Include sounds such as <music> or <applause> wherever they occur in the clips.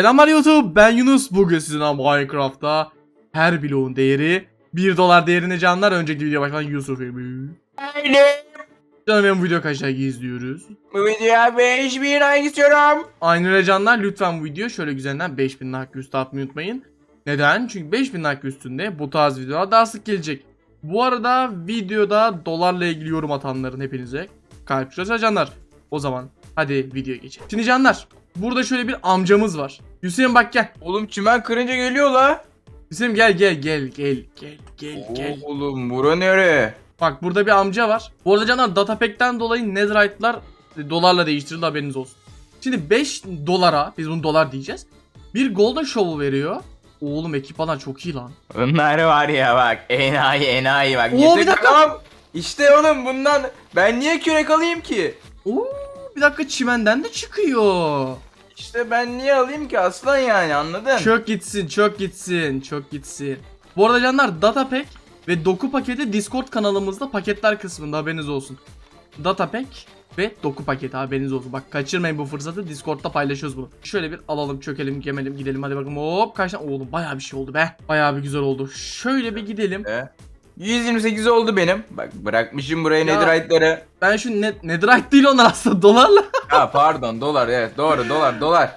Selamlar YouTube ben Yunus bugün sizinle Minecraft'ta her bloğun değeri 1 dolar değerine canlar önceki video başlayan Yusuf Emin. Canım benim video kaç like izliyoruz. Bu videoya 5000 like istiyorum. Aynen öyle canlar lütfen bu video şöyle güzelinden 5000 like üstü atmayı unutmayın. Neden? Çünkü 5000 like üstünde bu tarz videolar daha sık gelecek. Bu arada videoda dolarla ilgili yorum atanların hepinize kalp canlar. O zaman hadi videoya geçelim. Şimdi canlar burada şöyle bir amcamız var. Hüseyin bak gel. Oğlum çimen kırınca geliyor la. Hüseyin gel gel gel gel gel gel gel. Oğlum bura nere? Bak burada bir amca var. Bu arada canlar datapack'ten dolayı netherite'lar e, dolarla değiştirildi haberiniz olsun. Şimdi 5 dolara biz bunu dolar diyeceğiz. Bir golden shovel veriyor. Oğlum ekip falan çok iyi lan. Bunlar var ya bak enayi enayi bak. Oo, Getir bir dakika. bakalım. İşte oğlum bundan ben niye kürek alayım ki? Oo bir dakika çimenden de çıkıyor. İşte ben niye alayım ki aslan yani anladın? Çok gitsin, çok gitsin, çok gitsin. Bu arada canlar datapack ve doku paketi Discord kanalımızda paketler kısmında haberiniz olsun. Datapack ve doku paketi haberiniz olsun. Bak kaçırmayın bu fırsatı Discord'da paylaşıyoruz bunu. Şöyle bir alalım, çökelim, gemelim, gidelim hadi bakalım. Hop kaç tane? Oğlum bayağı bir şey oldu be. Bayağı bir güzel oldu. Şöyle bir gidelim. E, 128 oldu benim. Bak bırakmışım buraya Ya. netherite'ları. Ben şu ne netherite değil onlar aslında dolarla. ha <laughs> pardon dolar evet doğru dolar dolar.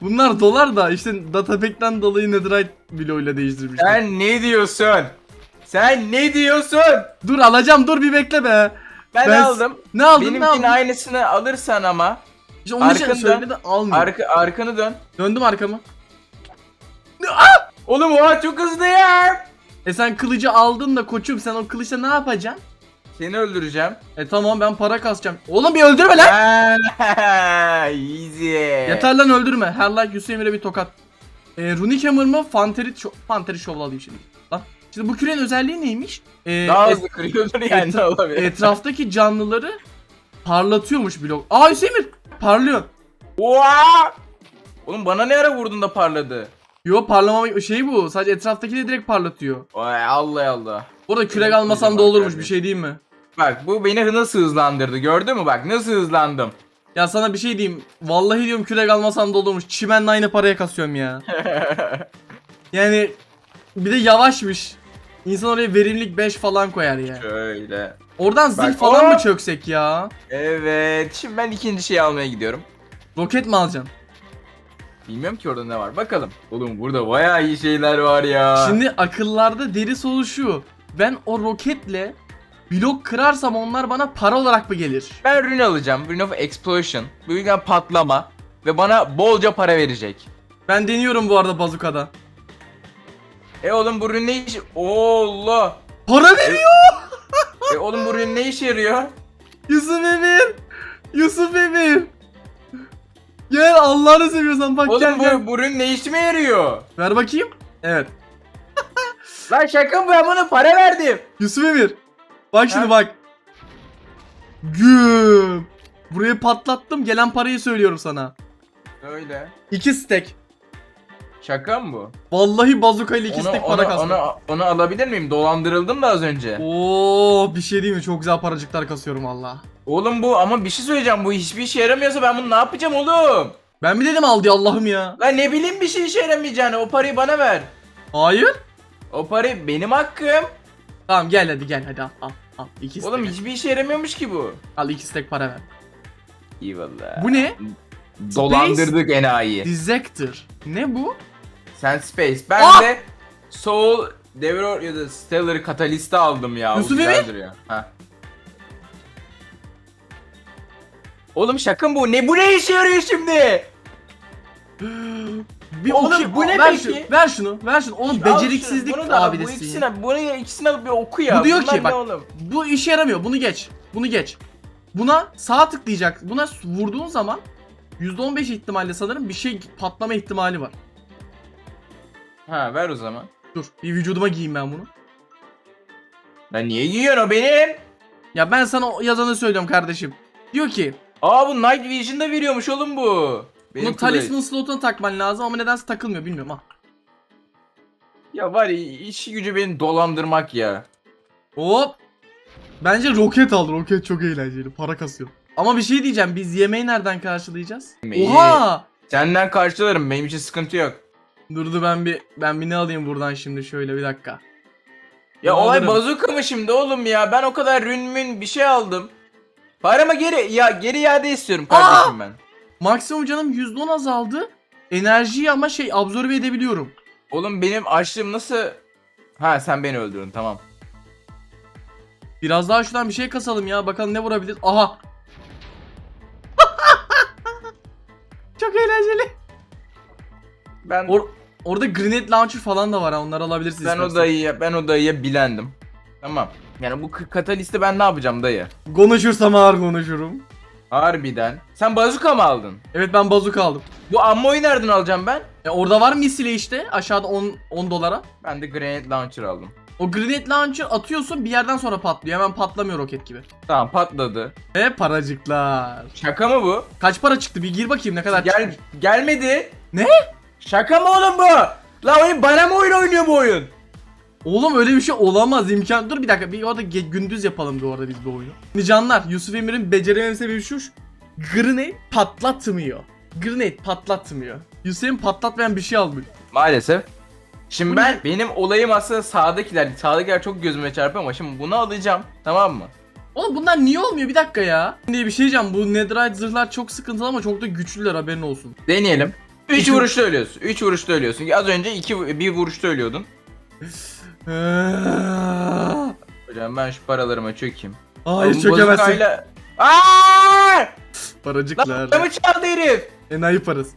Bunlar dolar da işte datapack'ten dolayı netherite bloğuyla değiştirmişler. Sen ne diyorsun? Sen ne diyorsun? Dur alacağım dur bir bekle be. Ben, Ben- aldım. Ne aldın ne Benimkinin aldın? aynısını alırsan ama İşte onun için söyledi de almıyor. arka, arkanı dön. Döndüm arkamı. Oğlum oha çok hızlı ya. E sen kılıcı aldın da koçum sen o kılıçla ne yapacaksın? Seni öldüreceğim. E tamam ben para kasacağım. Oğlum bir öldürme lan. Easy. Yeter lan öldürme. Her like Hüseyin'e bir tokat. E, Runic Hammer mı? Fanteri, şo- Fanteri Shovel alayım şimdi. Lan. Şimdi bu kürenin özelliği neymiş? E, Daha et- hızlı kırıyordur yani ne olabilir? etraftaki canlıları parlatıyormuş blok. Aa Hüseyin parlıyor. Oha! Oğlum bana ne ara vurdun da parladı? Yo parlamama şey bu. Sadece etraftaki de direkt parlatıyor. Vay Allah Allah. Burada kürek Yok, almasam da olurmuş yani. bir şey diyeyim mi? Bak bu beni nasıl hızlandırdı gördün mü bak nasıl hızlandım. Ya sana bir şey diyeyim. Vallahi diyorum kürek almasam da olurmuş. Çimenle aynı paraya kasıyorum ya. <laughs> Yani bir de yavaşmış. İnsan oraya verimlilik 5 falan koyar ya. Şöyle. Oradan zil Bak, falan aa! mı çöksek ya? Evet şimdi ben ikinci şeyi almaya gidiyorum. Roket mi alacaksın? Bilmiyorum ki orada ne var bakalım. Oğlum burada bayağı iyi şeyler var ya. Şimdi akıllarda deri soru şu. Ben o roketle blok kırarsam onlar bana para olarak mı gelir? Ben rune alacağım. Rune of Explosion. Bu yüzden patlama. Ve bana bolca para verecek. Ben deniyorum bu arada bazukada. E oğlum bu rune ne iş... Allah! Para veriyor! E oğlum bu rune ne işe yarıyor? Yusuf Emir! Yusuf Emir! Gel Allah'ını seviyorsan bak gel Oğlum gel. bu, bu rune ne işime yarıyor? Ver bakayım. Evet. <laughs> Lan şaka mı ben buna para verdim. Yusuf Emir. Bak şimdi Ha? bak. Güm. Burayı patlattım. Gelen parayı söylüyorum sana. Öyle. İki stack. Şaka mı bu? Vallahi bazuka ile iki Onu, onu, para kastım. onu, onu alabilir miyim? Dolandırıldım da az önce. Oo bir şey değil mi? Çok güzel paracıklar kasıyorum valla. Oğlum bu ama bir şey söyleyeceğim. Bu hiçbir işe yaramıyorsa ben bunu ne yapacağım oğlum? Ben mi dedim al diye Allah'ım ya. Lan ne bileyim bir şey işe yaramayacağını. O parayı bana ver. Hayır. O parayı benim hakkım. Tamam gel hadi gel hadi al al. Al iki stack. Oğlum hiçbir işe yaramıyormuş ki bu. Al iki stack para ver. İyi valla. Bu ne? Dolandırdık enayi. Dissector. Ne bu? Sen Space. Ben Ah! de Soul Devourer ya da Stellar Catalyst'ı aldım ya. Yusuf duruyor. Ha. Oğlum şakın bu. Ne bu ne işe yarıyor şimdi? <gasps> Bir Oğlum, okuyayım. bu ne ver peki? Şunu, ver şunu. Ver şunu. Oğlum Al şunu, beceriksizlik bunu da al, Bu abidesi. ikisini, bunu ikisini alıp bir oku ya. Bu diyor Bunlar ki ne bak oğlum? bu işe yaramıyor. Bunu geç. Bunu geç. Buna sağ tıklayacak. Buna vurduğun zaman %15 ihtimalle sanırım bir şey patlama ihtimali var. Ha ver o zaman. Dur bir vücuduma giyeyim ben bunu. Ben niye giyiyorsun o benim? Ya ben sana o yazanı söylüyorum kardeşim. Diyor ki Aa bu Night Vision'da veriyormuş oğlum bu. Benim bunu talisman slotuna takman lazım ama nedense takılmıyor bilmiyorum ha. Ya var ya işi gücü beni dolandırmak ya. Hop. Bence roket al. Roket çok eğlenceli. Para kasıyor. Ama bir şey diyeceğim. Biz yemeği nereden karşılayacağız? Yemeği- Oha! Senden karşılarım benim için sıkıntı yok. Durdu ben bir ben bir ne alayım buradan şimdi şöyle bir dakika. Ya Ben olay alırım. bazuka mı şimdi oğlum ya? Ben o kadar rünmün bir şey aldım. Paramı geri ya geri iade istiyorum kardeşim ben. Maksimum canım %10 azaldı. Enerjiyi ama şey absorbe edebiliyorum. Oğlum benim açlığım nasıl... Ha sen beni öldürdün tamam. Biraz daha şuradan bir şey kasalım ya. Bakalım ne vurabilir. Aha. <laughs> Çok eğlenceli. Ben Or- orada grenade launcher falan da var ha. Onları alabilirsiniz. ben o isterseniz. dayıya ben o dayıya bilendim. Tamam. Yani bu katalisti ben ne yapacağım dayı? Konuşursam ağır konuşurum. Harbiden. Sen bazuka mı aldın? Evet ben bazuka aldım. Bu ammoyu nereden alacağım ben? E orada var misile işte. Aşağıda 10 10 dolara. Ben de grenade launcher aldım. O grenade launcher atıyorsun bir yerden sonra patlıyor. Hemen patlamıyor roket gibi. Tamam patladı. Ve paracıklar. Şaka mı bu? Kaç para çıktı? Bir gir bakayım ne kadar Gel çıkmış. gelmedi. Ne? Şaka mı oğlum bu? La oyun bana mı oyun oynuyor bu oyun? Oğlum öyle bir şey olamaz imkan. Dur bir dakika bir orada gündüz yapalım bir orada biz bu oyunu. Şimdi canlar Yusuf Emir'in becerememesi sebebi şu. Grenade patlatmıyor. Grenade patlatmıyor. Yusuf Emir patlatmayan bir şey almış. Maalesef. Şimdi Bu ben ne? benim olayım aslında sağdakiler. Sağdakiler çok gözüme çarpıyor ama şimdi bunu alacağım. Tamam mı? Oğlum bunlar niye olmuyor bir dakika ya. Diye bir şey diyeceğim bu netherite zırhlar çok sıkıntılı ama çok da güçlüler haberin olsun. Deneyelim. 3 İki- vuruşta ölüyorsun. 3 vuruşta ölüyorsun. Az önce 2 bir vuruşta ölüyordun. <laughs> Hocam ben şu paralarıma çökeyim. Hayır Oğlum, çökemezsin. bozukayla- Aaaa! Lan Paracıklar. paramı çaldı herif. Enayi parası.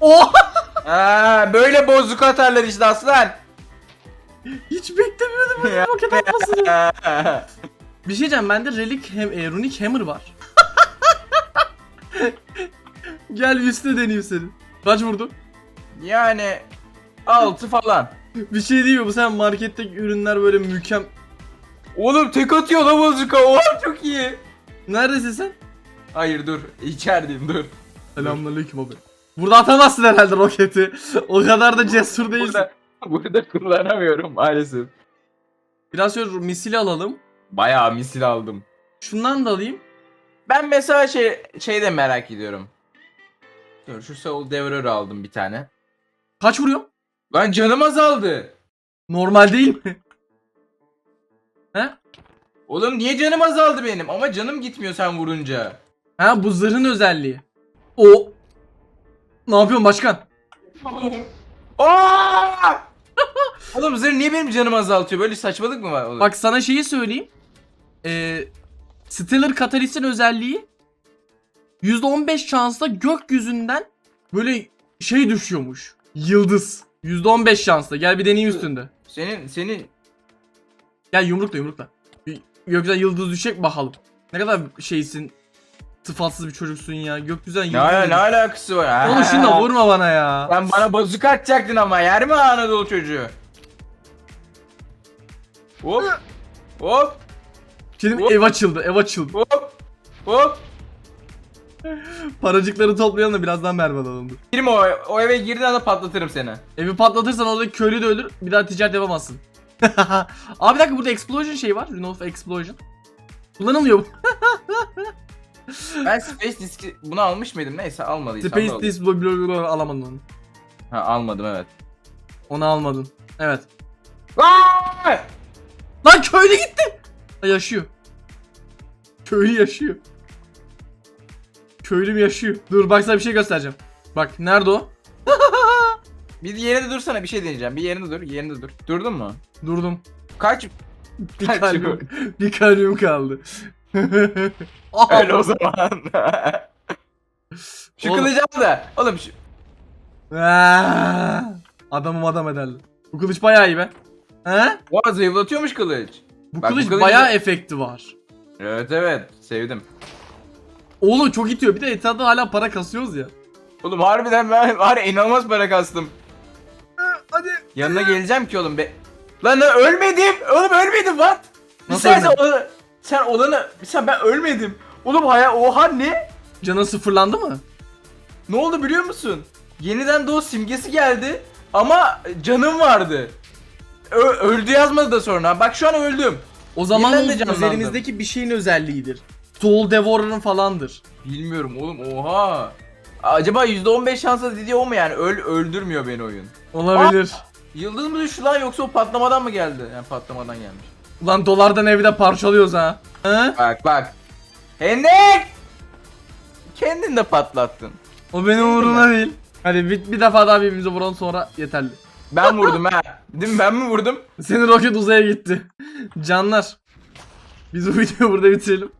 Oh! <laughs> Aa, böyle bozuk atarlar işte aslan. Hiç beklemiyordum böyle roket atmasını. Bir şey diyeceğim bende relic hem e, runic hammer var. <laughs> Gel üstüne deneyeyim senin. Kaç vurdu? yani 6 falan. Bir şey değil mi bu sen marketteki ürünler böyle mükem... Oğlum tek atıyor la bozuka. Oha çok iyi. Neredesin sen? Hayır dur. İçerideyim dur. Selamünaleyküm abi. Burada atamazsın herhalde roketi. <laughs> o kadar da cesur değilsin. Burada, burada kullanamıyorum maalesef. Biraz şöyle misili alalım. Bayağı misil aldım. Şundan da alayım. Ben mesela şey şey de merak ediyorum. Dur şu Soul Devourer aldım bir tane. Kaç vuruyor? Lan canım azaldı. Normal değil mi? He? Oğlum niye canım azaldı benim? Ama canım gitmiyor sen vurunca. Ha bu zırhın özelliği. O. Ne yapıyorsun başkan? Aa! <laughs> Oğlum zırh niye benim canımı azaltıyor? Böyle saçmalık mı var oğlum? Bak sana şeyi söyleyeyim. Ee, Stellar Catalyst'in özelliği %15 şansla gökyüzünden böyle şey düşüyormuş. Yıldız. %15 şansla. Gel bir deneyim üstünde. Senin senin Gel yumrukla yumrukla. Bir gökyüzüne yıldız düşecek bakalım. Ne kadar şeysin. Sıfatsız bir çocuksun ya. Gökyüzüne ne, yıldız. ala- ne alakası var? Oğlum şimdi <laughs> vurma bana ya. Sen bana bazuka atacaktın ama yer mi Anadolu çocuğu? Hop. Hop. Şimdi ev açıldı ev açıldı. Hop. Hop. Paracıkları toplayalım da birazdan mermi alalım dur. Girme o, o eve girdiğin anda patlatırım seni. Evi patlatırsan oradaki köylü de ölür. Bir daha ticaret yapamazsın. <laughs> Abi bir dakika burada explosion şey var. Rune of explosion. Kullanılmıyor bu. <laughs> Ben Space Disk'i bunu almış mıydım? Neyse almadıysam da Space aldım. Dis blo- blo- blo- alamadın onu. Ha almadım evet. Onu almadın. Evet. Lan köylü gitti. Ha, yaşıyor. Köylü yaşıyor. Köylüm yaşıyor. Dur bak sana bir şey göstereceğim. Bak nerede o? <laughs> Bir yerinde dursana bir şey deneyeceğim. Bir yerinde dur, yerinde dur. Durdun mu? Durdum. Kaç? Bir Kaç kalbim, <laughs> bir kalbim kaldı. <laughs> Aha, Öyle o zaman. şu Oğlum. kılıcı al da. Oğlum şu... Aa, Adamım adam ederler. Bu kılıç bayağı iyi be. He? Oha zayıflatıyormuş kılıç. Bu Bak, bu kılıç kılıcı- bayağı efekti var. Evet evet sevdim. Oğlum çok itiyor. Bir de etrafta hala para kasıyoruz ya. Oğlum harbiden ben var ya, inanılmaz para kastım. Hadi. Yanına geleceğim ki oğlum be. Lan lan ölmedim. Oğlum ölmedim what? Nasıl sen, sen, olanı, sen olanı sen ben ölmedim. Oğlum haya oha ne? Canın sıfırlandı mı? Ne oldu biliyor musun? Yeniden doğu simgesi geldi ama canım vardı. Ö- öldü yazmadı da sonra. Bak şu an öldüm. O zaman Yeniden o üzerinizdeki bir şeyin özelliğidir. Soul Devourer'ın falandır. Bilmiyorum oğlum oha. Acaba %15 şansla dediği o mu yani? Öl öldürmüyor beni oyun. Olabilir. Yıldız mı düştü lan yoksa o patlamadan mı geldi? Yani patlamadan gelmiş. Ulan dolardan evde parçalıyoruz ha. He? Bak bak. Hendek! Kendin de patlattın. O benim umurumda değil. Hadi bir, bir defa daha birbirimize vuralım sonra yeterli. Ben vurdum ha. Değil mi ben mi vurdum? Senin roket uzaya gitti. Canlar. Biz bu <laughs> videoyu burada bitirelim.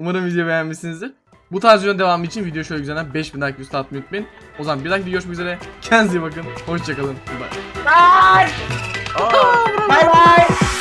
Umarım videoyu beğenmişsinizdir. Bu tarz videonun devamı için video şöyle güzel 5000 like üstü atmayı unutmayın. O zaman bir dahaki videoda görüşmek üzere. Kendinize iyi bakın. Hoşçakalın. Bye. Aa, Bye bye.